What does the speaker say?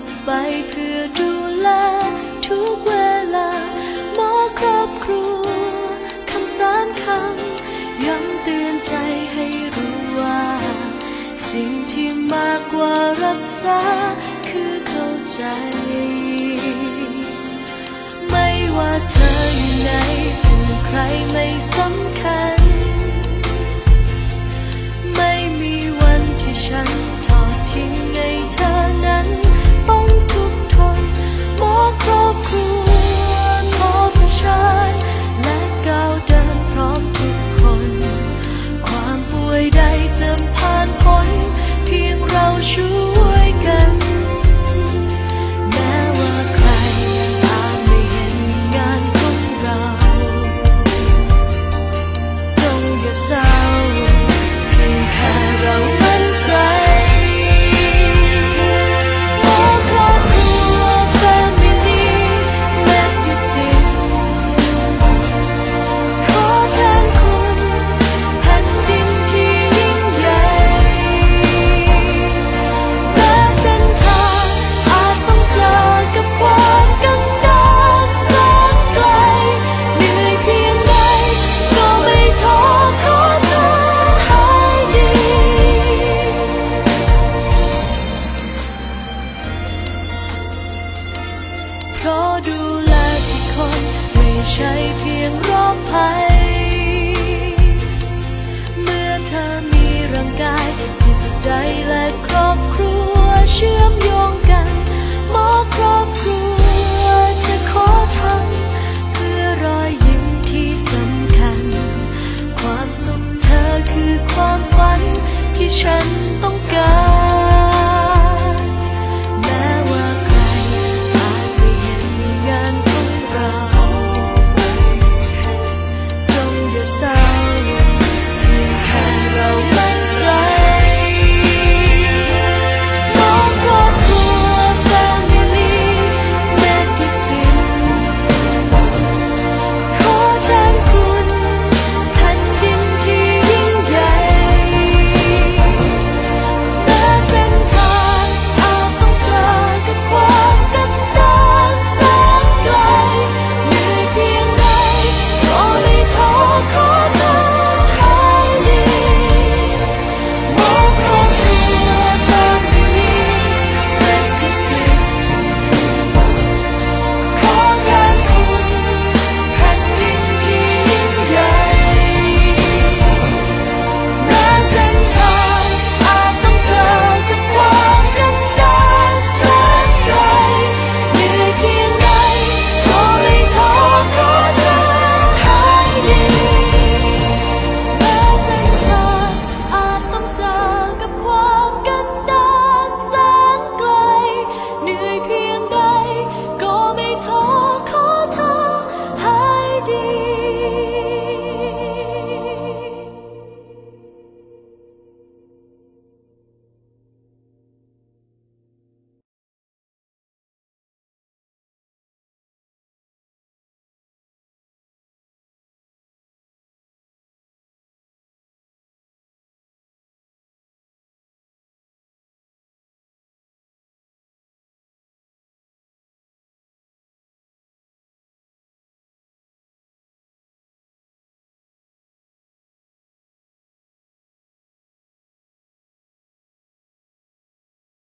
กไปเพื่อดูแลทุกเวลา หมอครอบครัวคำสามคำย้ำเตือนใจให้รู้ว่า สิ่งที่มากกว่ารักษาคือเข้าใจ ไม่ว่าเธออยู่ไหนเป็นใครไม่สำคัญ